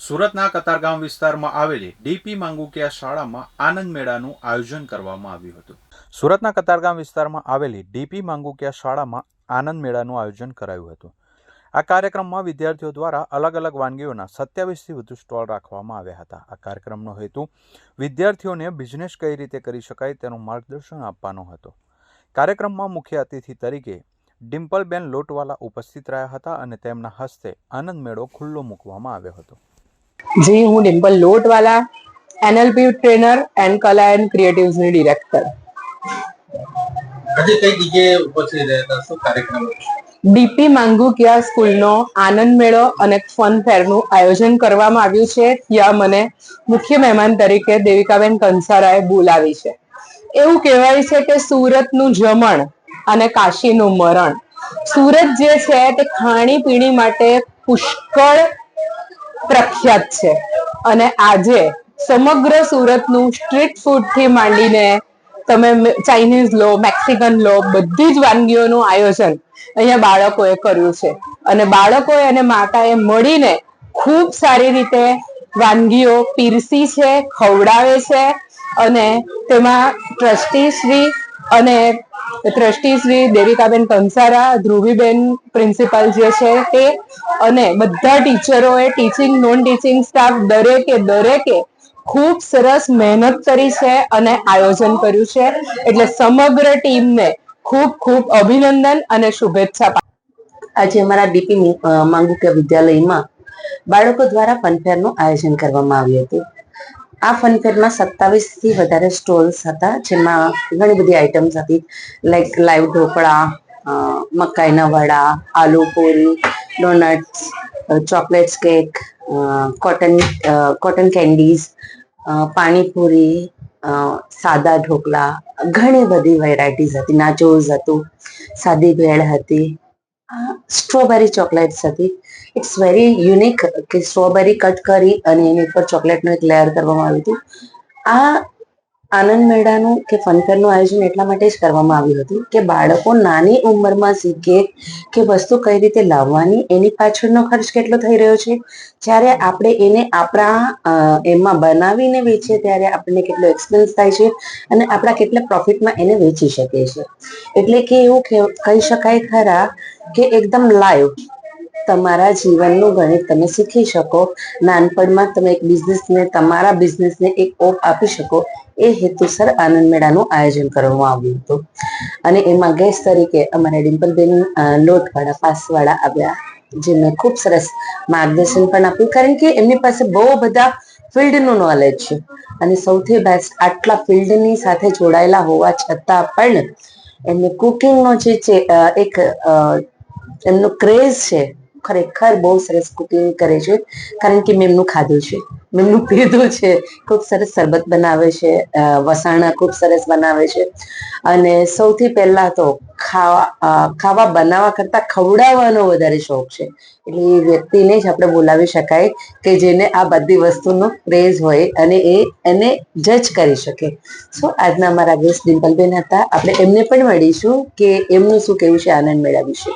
સુરતના કતારગામ વિસ્તારમાં આવેલી ડીપી માંગુકિયા શાળામાં આનંદ મેળાનું આયોજન કરવામાં આવ્યું હતું. સુરતના કતારગામ વિસ્તારમાં આવેલી ડીપી માંગુકિયા શાળામાં આનંદ મેળાનું આયોજન કરાયું હતું. આ કાર્યક્રમમાં વિદ્યાર્થીઓ દ્વારા અલગ અલગ વાનગીઓના સત્યાવીસથી વધુ સ્ટોલ રાખવામાં આવ્યા હતા. આ કાર્યક્રમનો હેતુ, વિદ્યાર્થીઓને બિઝનેસ કઈ રીતે કરી શકાય તેનું માર્ગદર્શન આપવાનો હતો. કાર્યક્રમમાં મુખ્ય અતિથિ તરીકે ડિમ્પલબેન લોટવાલા ઉપસ્થિત રહ્યા હતા અને તેમના હસ્તે આનંદ મેળો ખુલ્લો મૂકવામાં આવ્યો હતો. જી હું Dimple Lotwala NLP trainer and Kala and ક્રિએટિવ્સની director આજે કઈ જગ્યાએ ઉપસ્થિત રહ્યા હતા શું કાર્યક્રમ? ડીપી માંગુકિયા સ્કૂલનો આનંદ મેળો અને ફન ફેરનું આયોજન કરવામાં આવ્યું છે. ત્યાં મને મુખ્ય મહેમાન તરીકે દેવિકાબેન કંસારાએ બોલાવી છે. એવું કહેવાય છે કે સુરતનું જમણ અને કાશીનું મરણ. સુરત જે છે તે ખાણી પીણી માટે પુષ્કળ પ્રખ્યાત છે. અને આજે સમગ્ર સુરતનું સ્ટ્રીટ ફૂડથી માંડીને તમે ચાઇનીઝ લો મેક્સિકન લો, બધી જ વાનગીઓનું આયોજન અહીંયા બાળકોએ કર્યું છે. અને બાળકોએ અને માતાએ મળીને ખૂબ સારી રીતે વાનગીઓ પીરસી છે, ખવડાવે છે અને તેમાં ટ્રસ્ટી શ્રી અને ટ્રસ્ટી શ્રી દેવિકાબેન કંસારા, ધ્રુવીબેન પ્રિન્સિપાલ જે છે તે, અને બધા ટીચરોએ ટીચિંગ નોન ટીચિંગ સ્ટાફ દરેકે દરેકે ખૂબ સરસ મહેનત કરી છે અને આયોજન કર્યું છે. એટલે સમગ્ર ટીમને ખૂબ ખૂબ અભિનંદન અને શુભેચ્છા આજે અમારા ડીપી માંગુકિયા વિદ્યાલયમાં બાળકો દ્વારા ફનફેરનું આયોજન કરવામાં આવ્યું હતું. આ ફનફેરમાં સત્તાવીસથી વધારે સ્ટોલ્સ હતા, જેમાં ઘણી બધી આઇટમ્સ હતી લાઈક લાઈવ ઢોકળા મકાઈના vada, aloo puri donuts chocolates cake cotton cotton candies panipuri સાદા ઢોકળા, ઘણી બધી વેરાયટીઝ હતી, નાચોઝ હતું, સાદી ભેળ હતી સ્ટ્રોબેરી ચોકલેટ્સ હતી. ઇટ્સ વેરી યુનિક કે સ્ટ્રોબેરી કટ કરી અને એની ઉપર ચોકલેટનું એક લેયર કરવામાં આવ્યું હતું. આ આનંદ મેળાનું કે ફનફેરનું આયોજન એટલા માટે જ કરવામાં આવ્યું હતું કે બાળકો નાની ઉંમરમાં શીખે કે વસ્તુ કઈ રીતે લાવવાની, એની પાછળનો ખર્ચ કેટલો થઈ રહ્યો છે. જ્યારે આપણે એને આપણા એમાં બનાવીને વેચીએ ત્યારે આપણને કેટલો એક્સપેન્સ થાય છે અને આપણા કેટલા પ્રોફિટમાં એને વેચી શકીએ છીએ. એટલે કે એવું કહી શકાય ખરા કે એકદમ લાઈવ તમારા જીવનનું ગણિત તમે શીખી શકો. નાનપણમાં તમે એક બિઝનેસને, તમારા બિઝનેસને એક ઓપ આપી શકો. એ હેતુસર આનંદ મેળાનું આયોજન કરવામાં આવ્યું હતું. અને એમાં ગેસ્ટ તરીકે અમારા ડિમ્પલબેન લોટવાળા, પાસવાળા આવ્યા, જેમને ખૂબ સરસ માર્ગદર્શન પણ આપ્યું. કારણ કે એમની પાસે બહુ બધા ફિલ્ડનું નોલેજ છે. અને સૌથી બેસ્ટ આટલા ફિલ્ડની સાથે જોડાયેલા હોવા છતાં પણ એમને કુકિંગનો જે છે એક એમનો ક્રેઝ છે ખરેખર બહુ સરસ કુકિંગ કરે છે, કારણ કે મેં એમનું ખાધું છે. મેં એમનું પીધું છે. ખૂબ સરસ શરબત બનાવે છે વસાણા ખૂબ સરસ બનાવે છે. અને સૌથી પહેલા તો ખાવા ખાવા બનાવવા કરતા ખવડાવવાનો વધારે શોખ છે. એટલે એ વ્યક્તિને જ આપણે બોલાવી શકાય કે જેને આ બધી વસ્તુનો ક્રેઝ હોય અને એ એને જજ કરી શકે. સો, આજના અમારા ગેસ્ટ ડિમ્પલબેન હતા. આપણે એમને પણ મળીશું કે એમનું શું કેવું છે આનંદ મેળા વિશે